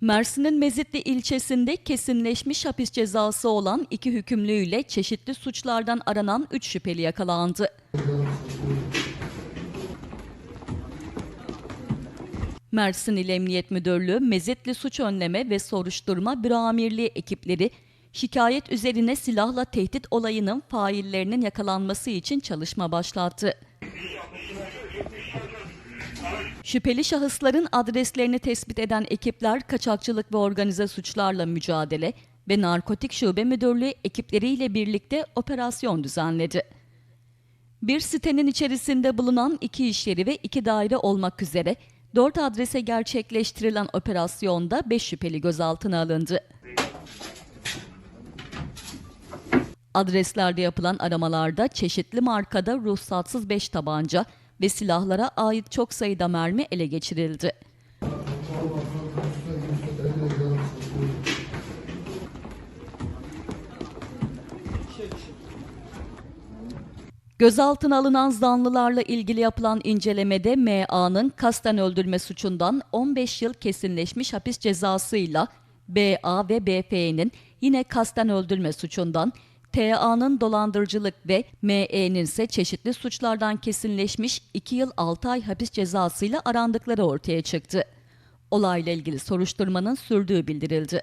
Mersin'in Mezitli ilçesinde kesinleşmiş hapis cezası olan iki hükümlüyle çeşitli suçlardan aranan 3 şüpheli yakalandı. Mersin İl Emniyet Müdürlüğü, Mezitli Suç Önleme ve Soruşturma Büro Amirliği ekipleri şikayet üzerine silahla tehdit olayının faillerinin yakalanması için çalışma başlattı. Şüpheli şahısların adreslerini tespit eden ekipler kaçakçılık ve organize suçlarla mücadele ve Narkotik Şube Müdürlüğü ekipleriyle birlikte operasyon düzenledi. Bir sitenin içerisinde bulunan iki iş yeri ve iki daire olmak üzere dört adrese gerçekleştirilen operasyonda beş şüpheli gözaltına alındı. Adreslerde yapılan aramalarda çeşitli markada ruhsatsız 5 tabanca ve silahlara ait çok sayıda mermi ele geçirildi. Gözaltına alınan zanlılarla ilgili yapılan incelemede MA'nın kasten öldürme suçundan 15 yıl kesinleşmiş hapis cezasıyla BA ve BF'nin yine kasten öldürme suçundan TA'nın dolandırıcılık ve ME'nin ise çeşitli suçlardan kesinleşmiş 2 yıl 6 ay hapis cezasıyla arandıkları ortaya çıktı. Olayla ilgili soruşturmanın sürdüğü bildirildi.